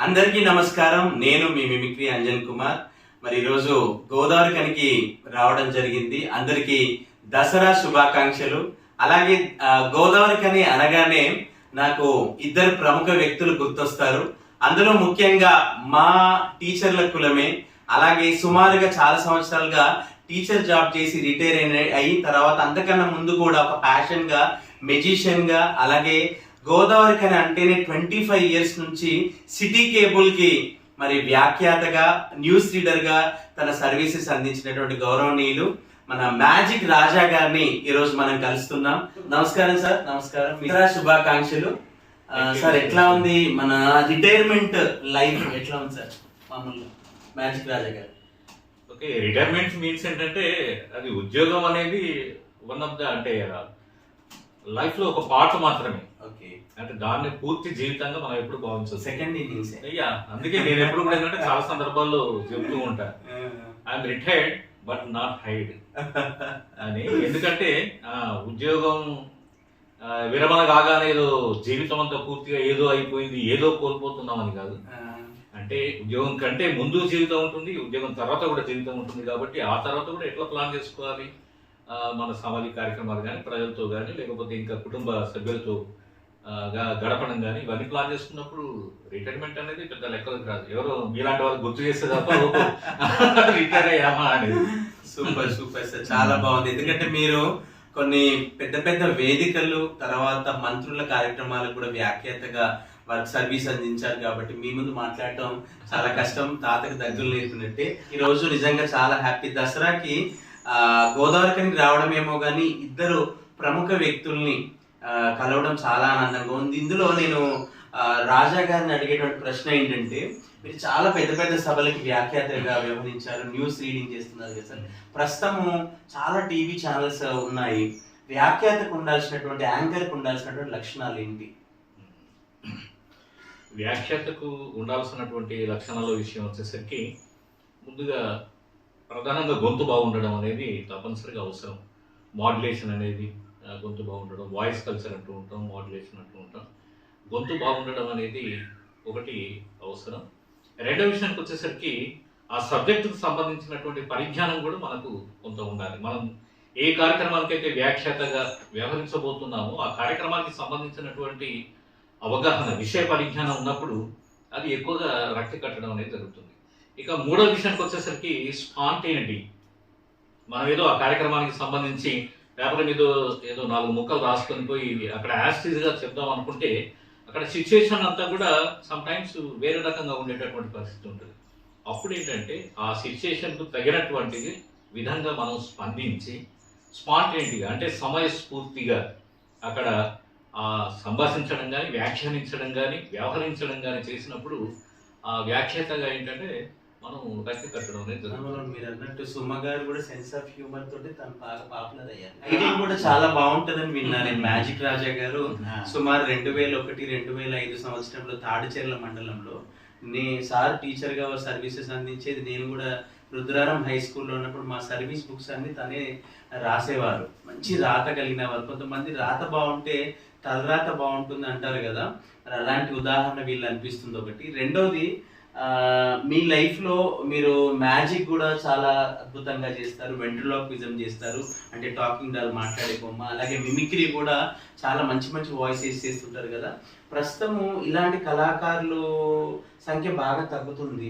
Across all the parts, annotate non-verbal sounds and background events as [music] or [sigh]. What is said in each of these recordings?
అందరికీ నమస్కారం. నేను మీ మిమిక్రీ అంజన్ కుమార్. మరి ఈరోజు గోదావరి కనికి రావడం జరిగింది. అందరికీ దసరా శుభాకాంక్షలు. అలాగే ఆ, గోదావరి కని అనగానే నాకు ఇద్దరు ప్రముఖ వ్యక్తులు గుర్తొస్తారు. అందులో ముఖ్యంగా మా టీచర్ల కులమే. అలాగే సుమారుగా చాలా సంవత్సరాలుగా టీచర్ జాబ్ చేసి రిటైర్ అయిన అయిన తర్వాత అంతకన్నా ముందు కూడా ఒక ప్యాషన్గా అలాగే గోదావరి కని అంటేనే ట్వంటీ ఫైవ్ ఇయర్స్ నుంచి సిటీ కేబుల్కి మరి వ్యాఖ్యాతగా న్యూస్ రీడర్గా తన సర్వీసెస్ అందించినటువంటి గౌరవనీయులు మన మ్యాజిక్ రాజా గారిని ఈ రోజు మనం కలుస్తున్నాం. నమస్కారం సార్. నమస్కారం. మిగతా శుభాకాంక్షలు. సార్ ఎట్లా ఉంది మన రిటైర్మెంట్ లైఫ్? ఎట్లా ఉంది సార్ మామూలుగా మ్యాజిక్ రాజా గారు? ఓకే రిటైర్మెంట్ మీన్స్ ఏంటంటే అది ఉద్యోగం అనేది వన్ ఆఫ్ ద అంటే లైఫ్లో ఒక పార్ట్ మాత్రమే. ఓకే. అంటే దాన్ని పూర్తి జీవితంగా మనం ఎప్పుడు భావించదు సెకండ్ ఇన్నింగ్స్ అయ్యా అందుకే నేను ఎప్పుడు కూడా ఏంటంటే చాలా సందర్భాల్లో చెప్తూ ఉంటా. I'm retired but not hide అని. ఎందుకంటే ఉద్యోగం విరమణ కాగానే ఏదో జీవితం అంతా పూర్తిగా ఏదో అయిపోయింది ఏదో కోల్పోతున్నామని కాదు. అంటే ఉద్యోగం కంటే ముందు జీవితం ఉంటుంది ఉద్యోగం తర్వాత కూడా జీవితం ఉంటుంది కాబట్టి ఆ తర్వాత కూడా ఎట్లా ప్లాన్ చేసుకోవాలి? మన సామాజిక కార్యక్రమాలు కానీ ప్రజలతో కానీ లేకపోతే ఇంకా కుటుంబ సభ్యులతో గడపడం కానీ ఇవన్నీ ప్లాన్ చేసుకున్నప్పుడు రిటైర్మెంట్ అనేది పెద్ద లెక్కలకు రాదు. ఎవరు మీలాంటి వాళ్ళు గుర్తు చేస్తే తప్ప రిటైర్ [laughs] అయ్యామా అనేది. Super super sir. చాలా బాగుంది. ఎందుకంటే మీరు కొన్ని పెద్ద పెద్ద వేదికలు తర్వాత మంత్రుల కార్యక్రమాలకు కూడా వ్యాఖ్యాతగా వర్క్ సర్వీస్ అందించారు కాబట్టి మీ ముందు మాట్లాడటం చాలా కష్టం. తాతకు దగ్గర నేర్పినట్టే. ఈ రోజు నిజంగా చాలా హ్యాపీ. దసరాకి ఆ, రావడం రావడమేమో కానీ ఇద్దరు ప్రముఖ వ్యక్తుల్ని కలవడం చాలా ఆనందంగా ఉంది. ఇందులో నేను రాజా గారిని అడిగేటువంటి ప్రశ్న ఏంటంటే మీరు చాలా పెద్ద పెద్ద సభలకి వ్యాఖ్యాతగా వ్యవహరించారు న్యూస్ రీడింగ్ చేస్తున్నారు కదా సార్. ప్రస్తుతము చాలా టీవీ ఛానల్స్ ఉన్నాయి. వ్యాఖ్యాతకు ఉండాల్సినటువంటి యాంకర్కు ఉండాల్సినటువంటి లక్షణాలు ఏంటి? వ్యాఖ్యాతకు ఉండాల్సినటువంటి లక్షణాల విషయం వచ్చేసరికి ముందుగా ప్రధానంగా గొంతు బాగుండడం అనేది తప్పనిసరిగా అవసరం. మాడ్యులేషన్ అనేది గొంతు బాగుండడం వాయిస్ కల్చర్ అంటూ ఉంటాం మాడ్యులేషన్ అంటూ ఉంటాం. గొంతు బాగుండడం అనేది ఒకటి అవసరం. రెండో విషయానికి వచ్చేసరికి ఆ సబ్జెక్టుకు సంబంధించినటువంటి పరిజ్ఞానం కూడా మనకు కొంత ఉండాలి. మనం ఏ కార్యక్రమానికైతే వ్యాఖ్యాతగా వ్యవహరించబోతున్నామో ఆ కార్యక్రమానికి సంబంధించినటువంటి అవగాహన విషయ పరిజ్ఞానం ఉన్నప్పుడు అది ఎక్కువగా రక్తి కట్టడం అనేది జరుగుతుంది. ఇక మూడో విషయానికి వచ్చేసరికి స్పాంటేనిటీ. మనం ఏదో ఆ కార్యక్రమానికి సంబంధించి పేపర్ మీద ఏదో నాలుగు ముక్కలు రాసుకొని పోయి అక్కడ యాస్టీజ్గా చెప్దాం అనుకుంటే అక్కడ సిచ్యుయేషన్ అంతా కూడా సమ్ టైమ్స్ వేరే రకంగా ఉండేటటువంటి పరిస్థితి ఉంటుంది. అప్పుడు ఏంటంటే ఆ సిచ్యుయేషన్కు తగినటువంటిది విధంగా మనం స్పందించి స్పాంటేనిటీగా అంటే సమయస్ఫూర్తిగా అక్కడ ఆ సంభాషించడం కానీ వ్యాఖ్యానించడం కానీ వ్యవహరించడం కానీ చేసినప్పుడు ఆ వ్యాఖ్యాతగా ఏంటంటే మనం కట్టడం అనేది అందులో మీరు అన్నట్టు సుమ గారు కూడా సెన్స్ ఆఫ్ హ్యూమర్ తోటి తను బాగా పాపులర్ అయ్యారు. కూడా చాలా బాగుంటదని విన్నా నేను మ్యాజిక్ రాజా గారు సుమారు రెండు వేల ఒకటి రెండు వేల ఐదు సంవత్సరంలో తాడిచెర్ల మండలంలో నే సార్ టీచర్గా సర్వీసెస్ అందించేది. నేను కూడా రుద్రారం హై స్కూల్లో ఉన్నప్పుడు మా సర్వీస్ బుక్స్ అన్ని తనే రాసేవారు. మంచి రాత కలిగిన వారు. కొంతమంది రాత బాగుంటే తలరాత బాగుంటుంది అంటారు కదా. అలాంటి ఉదాహరణ వీళ్ళు అనిపిస్తుంది ఒకటి. రెండోది మీ లైఫ్లో మీరు మ్యాజిక్ కూడా చాలా అద్భుతంగా చేస్తారు వెంట్రలోక్విజం చేస్తారు అంటే టాకింగ్ డాల్ మాట్లాడే బొమ్మ అలాగే మిమిక్రీ కూడా చాలా మంచి మంచి వాయిసెస్ చేస్తుంటారు కదా. ప్రస్తుతము ఇలాంటి కళాకారులు సంఖ్య బాగా తగ్గుతుంది.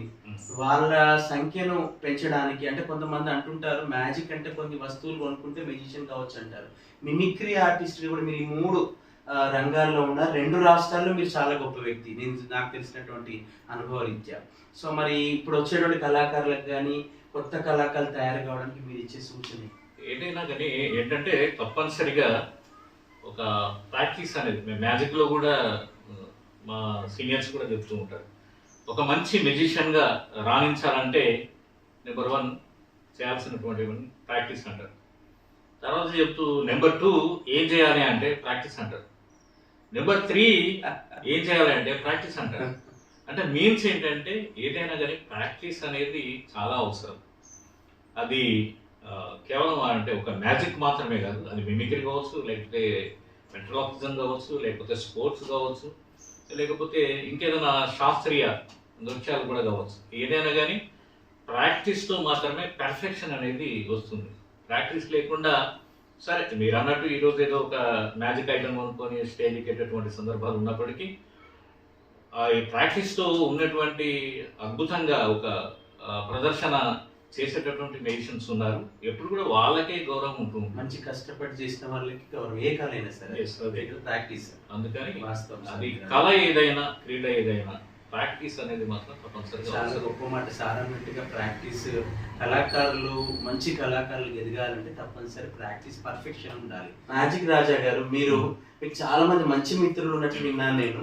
వాళ్ళ సంఖ్యను పెంచడానికి అంటే కొంతమంది అంటుంటారు మ్యాజిక్ అంటే కొన్ని వస్తువులు కొనుక్కుంటే మెజిషియన్ కావచ్చు అంటారు. మిమిక్రీ ఆర్టిస్ట్ కూడా మీరు ఈ మూడు రంగాల్లో ఉన్న రెండు రాష్ట్రాల్లో మీరు చాలా గొప్ప వ్యక్తి. నేను నాకు తెలిసినటువంటి అనుభవరీత్యా సో మరి ఇప్పుడు వచ్చేటువంటి కళాకారులకు కానీ కొత్త కళాకారులు తయారు కావడానికి మీరు ఇచ్చే సూచన ఏదైనా కానీ ఏంటంటే తప్పనిసరిగా ఒక ప్రాక్టీస్ అనేది మేము మ్యాజిక్లో కూడా మా సీనియర్స్ కూడా చెప్తూ ఉంటారు. ఒక మంచి మెజిషియన్గా రాణించాలంటే నెంబర్ వన్ చేయాల్సినటువంటి ప్రాక్టీస్ అంటారు. తర్వాత చెప్తూ నెంబర్ టూ ఏం చేయాలి అంటే ప్రాక్టీస్ అంటారు. నెంబర్ త్రీ ఏం చేయాలంటే ప్రాక్టీస్ అంటారు. అంటే మీన్స్ ఏంటంటే ఏదైనా కానీ ప్రాక్టీస్ అనేది చాలా అవసరం. అది కేవలం అంటే ఒక మ్యాజిక్ మాత్రమే కాదు. అది మిమిక్రీ కావచ్చు లేకపోతే ఆక్సిజన్ కావచ్చు లేకపోతే స్పోర్ట్స్ కావచ్చు లేకపోతే ఇంకేదైనా శాస్త్రీయ నృత్యాలు కూడా కావచ్చు. ఏదైనా కానీ ప్రాక్టీస్తో మాత్రమే పర్ఫెక్షన్ అనేది వస్తుంది. ప్రాక్టీస్ లేకుండా సరే మీరు అన్నట్టు ఈరోజు ఏదో ఒక మ్యాజిక్ ఐటమ్ అనుకొని స్టేజ్ ఎక్కేటటువంటి సందర్భాలు ఉన్నప్పటికీ ఆ ఈ ప్రాక్టీస్తో ఉన్నటువంటి అద్భుతంగా ఒక ప్రదర్శన చేసేటటువంటి మెజిషియన్స్ ఉన్నారు. ఎప్పుడు కూడా వాళ్ళకే గౌరవం ఉంటుంది. మంచి కష్టపడి చేసిన వాళ్ళకి గౌరవం. ఏ కాలైనా సరే. Yes, అదే. ప్రాక్టీస్ అందుకని వాస్తవం. అది సార్. కళ ఏదైనా క్రీడ ఏదైనా ప్రాక్టీస్ అనేది మాత్రం తప్పనిసరిగా చాలా. గొప్ప మాట. సార్ అన్నట్టుగా ప్రాక్టీస్ కళాకారులు మంచి కళాకారులు ఎదగాలంటే తప్పనిసరి ప్రాక్టీస్ పర్ఫెక్షన్ ఉండాలి. మ్యాజిక్ రాజా గారు మీరు మీకు చాలా మంది మంచి మిత్రులు ఉన్నట్టు విన్నాను నేను.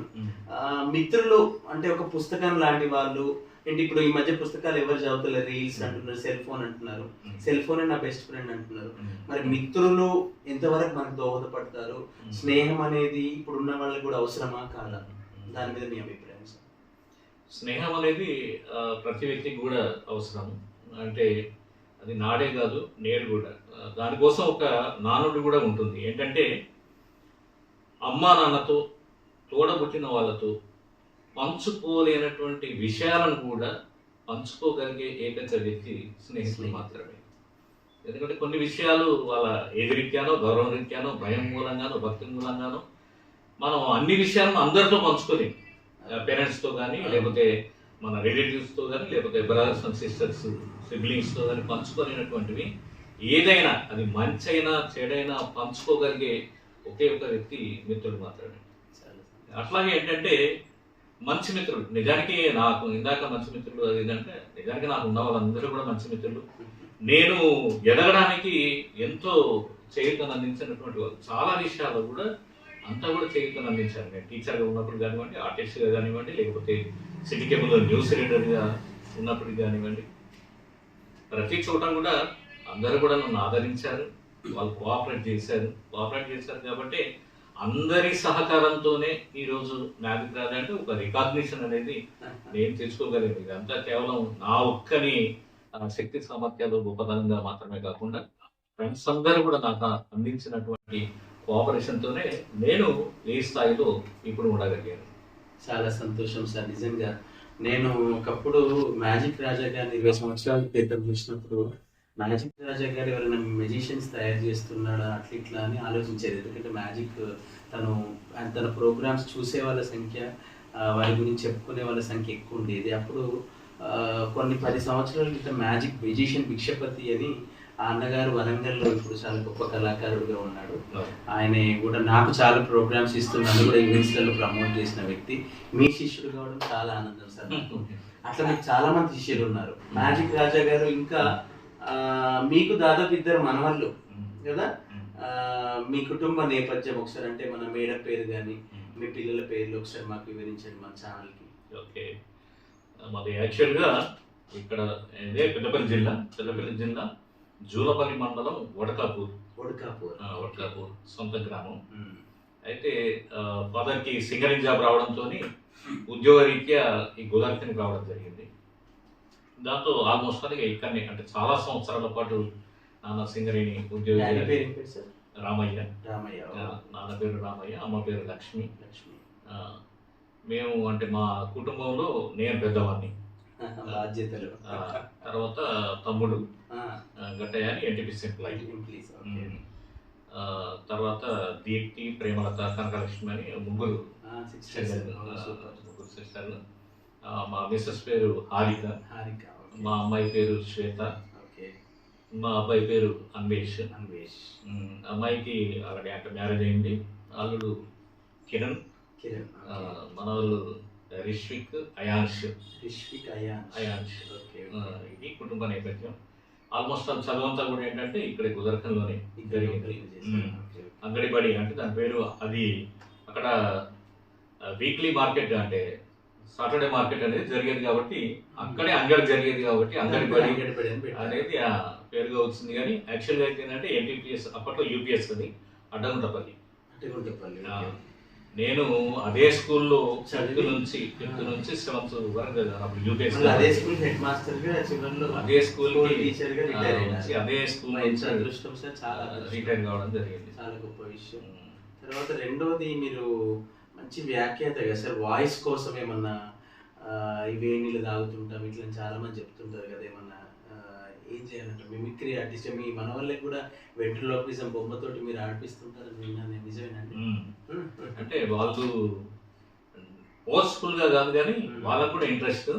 మిత్రులు అంటే ఒక పుస్తకం లాంటి వాళ్ళు ఏంటి ఇప్పుడు ఈ మధ్య పుస్తకాలు ఎవరు చదువుతలేరు రీల్స్ అంటున్నారు సెల్ ఫోన్ అంటున్నారు. సెల్ ఫోనే నా బెస్ట్ ఫ్రెండ్ అంటున్నారు. మరి మిత్రులు ఎంతవరకు మనకు దోహదపడతారు. స్నేహం అనేది ఇప్పుడున్న వాళ్ళకి కూడా అవసరమా కాదా? దాని మీద మీ అభిప్రాయం సార్. స్నేహం అనేది ప్రతి వ్యక్తికి కూడా అవసరం. అంటే అది నాడే కాదు నేడు కూడా. దానికోసం ఒక నానుడు కూడా ఉంటుంది. ఏంటంటే అమ్మా నాన్నతో తోడబుట్టిన వాళ్ళతో పంచుకోలేనటువంటి విషయాలను కూడా పంచుకోగలిగే ఏకైక వ్యక్తి స్నేహితులు మాత్రమే. ఎందుకంటే కొన్ని విషయాలు వాళ్ళ ఎదురీత్యానో గౌరవ రీత్యానో భయం మూలంగానో భక్తి మూలంగానో మనం అన్ని విషయాలను అందరితో పంచుకోలేం. పేరెంట్స్తో కానీ లేకపోతే మన రిలేటివ్స్తో కానీ లేకపోతే బ్రదర్స్ అండ్ సిస్టర్స్ సిబ్లింగ్స్తో కానీ పంచుకోలేనటువంటివి ఏదైనా అది మంచి అయినా చెడైనా పంచుకోగలిగే ఒకే ఒక వ్యక్తి మిత్రుడు మాత్రమే. అట్లాగే ఏంటంటే మంచి మిత్రులు నిజానికి నాకు ఇందాక మంచి మిత్రులు అది ఏంటంటే నిజానికి నాకు ఉన్న వాళ్ళందరూ కూడా మంచి మిత్రులు. నేను ఎదగడానికి ఎంతో చేయుతను అందించినటువంటి వాళ్ళు. చాలా విషయాలు కూడా అంతా కూడా చేయుతను అందించాను నేను టీచర్గా ఉన్నప్పుడు కానివ్వండి ఆర్టిస్ట్గా కానివ్వండి లేకపోతే సిటీ కేబుల్లో న్యూస్ రీడర్గా ఉన్నప్పుడు కానివ్వండి ప్రతి చోట కూడా అందరూ కూడా నన్ను ఆదరించారు. వాళ్ళు కోఆపరేట్ చేశారు. కోఆపరేట్ చేశారు కాబట్టి అందరి సహకారంతోనే ఈరోజు మ్యాజిక్ రాజా అంటే ఒక రికాగ్నిషన్ అనేది నేను తెచ్చుకోగలిగింది ఇదంతా కేవలం నా ఒక్కని శక్తి సామర్థ్యాలు గొప్పతనంగా మాత్రమే కాకుండా ఫ్రెండ్స్ అందరూ కూడా నాకు అందించినటువంటి కోఆపరేషన్తోనే నేను ఏ స్థాయిలో ఇప్పుడు ఉండగలిగాను. చాలా సంతోషం సార్ నిజంగా. నేను ఒకప్పుడు మ్యాజిక్ రాజా గారిని ఇరవై సంవత్సరాల క్రితం చూసినప్పుడు మ్యాజిక్ రాజా గారు ఎవరైనా మెజిషియన్స్ తయారు చేస్తున్నాడా అట్లా ఇట్లా అని ఆలోచించేది. ఎందుకంటే మ్యాజిక్ తను తన ప్రోగ్రామ్స్ చూసే వాళ్ళ సంఖ్య వారి గురించి చెప్పుకునే వాళ్ళ సంఖ్య ఎక్కువ ఉండేది. అప్పుడు కొన్ని పది సంవత్సరాల క్రితం మ్యాజిక్ మెజిషియన్ భిక్షపతి అని ఆ అన్నగారు వరంగల్లో ఇప్పుడు చాలా గొప్ప కళాకారుడుగా ఉన్నాడు. ఆయన కూడా నాకు చాలా ప్రోగ్రామ్స్ ఇస్తూ నన్ను కూడా ఈవెంట్స్లలో ప్రమోట్ చేసిన వ్యక్తి. మీ శిష్యుడు కావడం చాలా ఆనందం సార్ నాకు. [laughs] అట్లా మీకు చాలా మంది శిష్యులు ఉన్నారు. మ్యాజిక్ రాజా గారు ఇంకా మీకు దాదాపు ఇద్దరు మనవాళ్ళు కదా? మీ కుటుంబ నేపథ్యం ఒకసారి అంటే మన మేడ పేరు కానీ మీ పిల్లల పేర్లు ఒకసారి మాకు వివరించండి మన ఛానల్కి ఓకే. మాది యాక్చువల్గా ఇక్కడ పెద్దపల్లి జిల్లా పెద్దపల్లి జిల్లా జూలపల్లి మండలం వడకాపూర్. ఒడకాపూర్ ఆ, వడకాపూర్ సొంత గ్రామం. అయితే ఫాదర్కి సింగరింగ్ జాబ్ రావడంతో ఉద్యోగ రీత్యా ఈ గులాబీకి రావడం జరిగింది. దాంతో ఆల్మోస్ట్ అది ఇక్కడనే అంటే చాలా సంవత్సరాల పాటు నాన్న సింగరేణి ఉద్యోగం రామయ్య. రామయ్య నాన్న పేరు రామయ్య అమ్మ పేరు లక్ష్మి. లక్ష్మి. మేము అంటే మా కుటుంబంలో నేను పెద్దవాడిని. [laughs] బాధ్యతలు. తర్వాత తమ్ముడు. గట్టయ్య అని ఎన్టీపీసీ ఎంప్లాయీ తర్వాత దీప్తి ప్రేమలత కనకలక్ష్మి అని ముగ్గురు ముగ్గురు సిస్టర్లు మా మిస్సెస్ పేరు హారిక. హారిక. మా అమ్మాయి పేరు శ్వేత. ఓకే మా అబ్బాయి పేరు అన్వేష్. అన్వేష్. అమ్మాయికి ఆల్రెడీ అక్కడ మ్యారేజ్ అయింది. అల్లుడు కిరణ్. కిరణ్. మనవలు రిష్విక్ అయాన్ష్. రిష్విక్ అయాన్ అయాన్ష్. ఓకే ఆ, ఇది కుటుంబ నేపథ్యం. ఆల్మోస్ట్ అది చదువంతా కూడా ఏంటంటే ఇక్కడ ఉమ్. అంగడిబడి అంటే దాని పేరు అది అక్కడ వీక్లీ మార్కెట్ అంటే సాటర్డే మార్కెట్ అనేది జరిగేది కాబట్టి అక్కడే అంగడి జరిగేది కాబట్టి అంగడిబడి అనేది ఆ పేరుగా వచ్చింది కానీ యాక్చువల్గా అయితే ఏంటంటే ఎన్టీపీఎస్ అప్పట్లో యూపీఎస్ అది అడ్డగుంటపల్లి. ఆ, నేను అదే స్కూల్లో ఫిఫ్త్ చదివి- నుంచి ఫిఫ్త్ నుంచి సెవెంత్ వరకు అప్పుడు యూపీఎస్ అదే స్కూల్ హెడ్ మాస్టర్ అదే స్కూల్ టీచర్ అదే స్కూల్ అదృష్టం సార్ చాలా. రిటైర్ కావడం జరిగింది. చాలా గొప్ప విషయం. తర్వాత రెండోది మీరు మంచి వ్యాఖ్యాత కదా సార్ వాయిస్ కోసం ఏమన్నా ఆ, ఈ వేడి నీళ్ళు తాగుతుంటాం ఇట్లా చాలా మంది చెప్తుంటారు కదా ఏమన్నా. ఏం చేయాలంటే మిమిక్రీ ఆర్టిస్ట్ మీ మన వాళ్ళకి కూడా వెంట్రలోకిజం బొమ్మతోటి మీరు ఆడిపిస్తుంటారు విన్నాను. నిజమేనండి. అంటే వాళ్ళు ఫోర్స్ఫుల్గా కాదు కానీ వాళ్ళకు కూడా ఇంట్రెస్ట్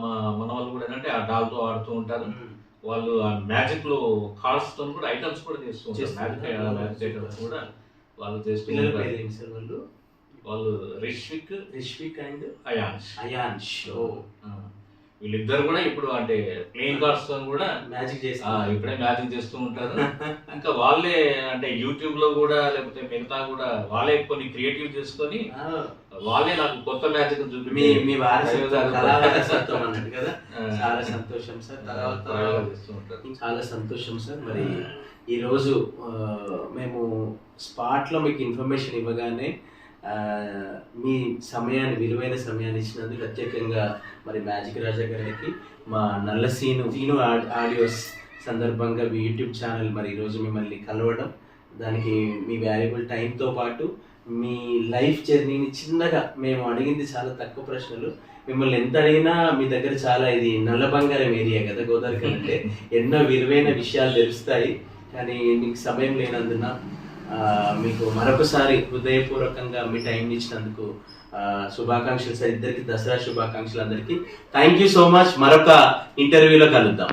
మా మన వాళ్ళు కూడా ఏంటంటే ఆ డాల్తో ఆడుతూ ఉంటారు. వాళ్ళు ఆ మ్యాజిక్లో కార్డ్స్తో కూడా ఐటమ్స్ కూడా చేస్తూ ఉంటారు. మ్యాజిక్ ఐటమ్స్ కూడా వాళ్ళు చేస్తూ పిల్లల ఉంటారు. వాళ్ళు? రిష్విక్ రిష్విక్ అండ్ అయాన్స్ అయాన్ష్ ఓ ఆ, వీళ్ళిద్దరు కూడా ఇప్పుడు అంటే ప్లేయింగ్ కార్డ్స్తో కూడా మ్యాజిక్ చేస్తారు ఇప్పుడే మ్యాజిక్ చేస్తూ ఉంటారు. ఇంకా వాళ్ళే అంటే యూట్యూబ్లో కూడా లేకపోతే మిగతా కూడా వాళ్ళే కొన్ని క్రియేటివ్ చేసుకొని వాళ్ళే నాకు కొత్త మ్యాజిక్ మీ చూపి మీ వారసత్వం అన్నట్టు కదా? చాలా సంతోషం సార్. తర్వాత చాలా సంతోషం సార్. మరి ఈరోజు మేము స్పాట్లో మీకు ఇన్ఫర్మేషన్ ఇవ్వగానే మీ సమయాన్ని విలువైన సమయాన్ని ఇచ్చినందుకు ప్రత్యేకంగా మరి మ్యాజిక్ రాజా గారికి మా నల్ల సీను సీను ఆడియోస్ సందర్భంగా మీ యూట్యూబ్ ఛానల్ మరి ఈరోజు మిమ్మల్ని కలవడం దానికి మీ వాల్యుబుల్ టైంతో పాటు మీ లైఫ్ జర్నీని చిన్నగా మేము అడిగింది చాలా తక్కువ ప్రశ్నలు. మిమ్మల్ని ఎంత అడిగినా మీ దగ్గర చాలా ఇది నల్ల బంగారం ఏరియా కదా గోదావరి అంటే ఎన్నో విలువైన విషయాలు తెలుస్తాయి. కానీ మీకు సమయం లేనందున మీకు మరొకసారి హృదయపూర్వకంగా మీ టైం ఇచ్చినందుకు శుభాకాంక్షలు సార్. ఇద్దరికి దసరా శుభాకాంక్షలు అందరికీ. థ్యాంక్ యూ సో మచ్ మరొక ఇంటర్వ్యూలో కలుద్దాం.